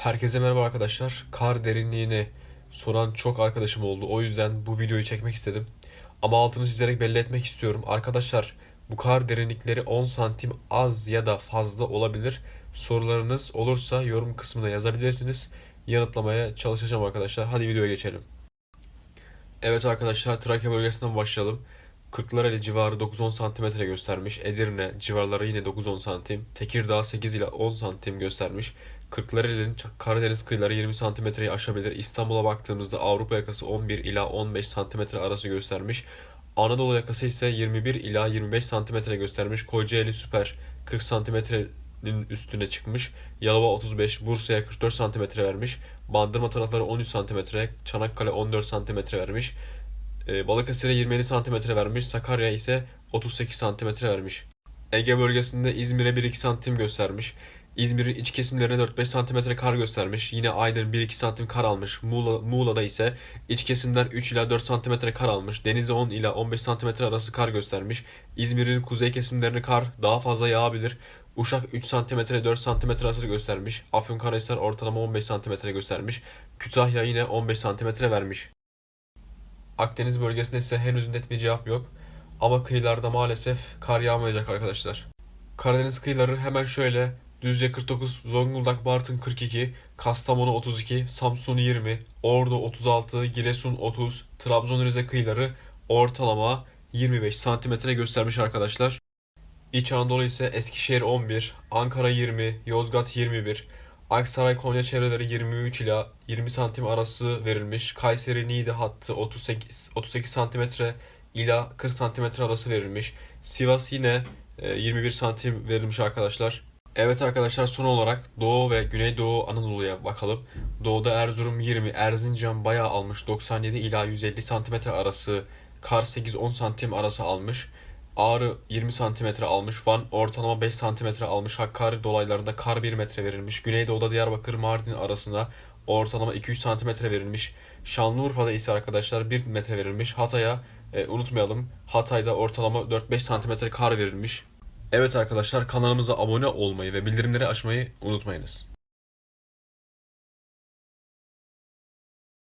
Herkese merhaba arkadaşlar. Kar derinliğini soran çok arkadaşım oldu. O yüzden bu videoyu çekmek istedim. Ama altını çizerek belli etmek istiyorum. Arkadaşlar bu kar derinlikleri 10 santim az ya da fazla olabilir. Sorularınız olursa yorum kısmına yazabilirsiniz. Yanıtlamaya çalışacağım arkadaşlar. Hadi videoya geçelim. Evet arkadaşlar Trakya bölgesinden başlayalım. Kırklareli civarı 9-10 santimetre göstermiş. Edirne civarları yine 9-10 santim. Tekirdağ 8 ile 10 santim göstermiş. Kırklareli'nin Karadeniz kıyıları 20 santimetreyi aşabilir. İstanbul'a baktığımızda Avrupa yakası 11 ila 15 santimetre arası göstermiş. Anadolu yakası ise 21 ila 25 santimetre göstermiş. Kocaeli süper 40 santimetrenin üstüne çıkmış. Yalova 35, Bursa'ya 44 santimetre vermiş. Bandırma tarafları 13 santimetre, Çanakkale 14 santimetre vermiş. E, Balıkesir'e 27 santimetre vermiş. Sakarya ise 38 santimetre vermiş. Ege bölgesinde İzmir'e 1-2 santim göstermiş. İzmir'in iç kesimlerine 4-5 santimetre kar göstermiş. Yine Aydın 1-2 santim kar almış. Muğla, Muğla'da ise iç kesimler 3 ila 4 santimetre kar almış. Denize 10 ila 15 santimetre arası kar göstermiş. İzmir'in kuzey kesimlerine kar daha fazla yağabilir. Uşak 3 santimetre 4 santimetre arası göstermiş. Afyonkarahisar ortalama 15 santimetre göstermiş. Kütahya yine 15 santimetre vermiş. Akdeniz bölgesinde ise henüz net bir cevap yok. Ama kıyılarda maalesef kar yağmayacak arkadaşlar. Karadeniz kıyıları hemen şöyle Düzce 49, Zonguldak, Bartın 42, Kastamonu 32, Samsun 20, Ordu 36, Giresun 30, Trabzon Rize kıyıları ortalama 25 santimetre göstermiş arkadaşlar. İç Anadolu ise Eskişehir 11, Ankara 20, Yozgat 21, Aksaray Konya çevreleri 23 ila 20 santim arası verilmiş. Kayseri Niğde hattı 38 38 santimetre ila 40 santimetre arası verilmiş. Sivas yine e, 21 santim verilmiş arkadaşlar. Evet arkadaşlar son olarak Doğu ve Güneydoğu Anadolu'ya bakalım. Doğuda Erzurum 20, Erzincan bayağı almış 97 ila 150 santimetre arası, Kar 8-10 santim arası almış. Ağrı 20 santimetre almış. Van ortalama 5 santimetre almış. Hakkari dolaylarında kar 1 metre verilmiş. Güneydoğu'da Diyarbakır Mardin arasına ortalama 2-3 santimetre verilmiş. Şanlıurfa'da ise arkadaşlar 1 metre verilmiş. Hatay'a e, unutmayalım. Hatay'da ortalama 4-5 santimetre kar verilmiş. Evet arkadaşlar kanalımıza abone olmayı ve bildirimleri açmayı unutmayınız.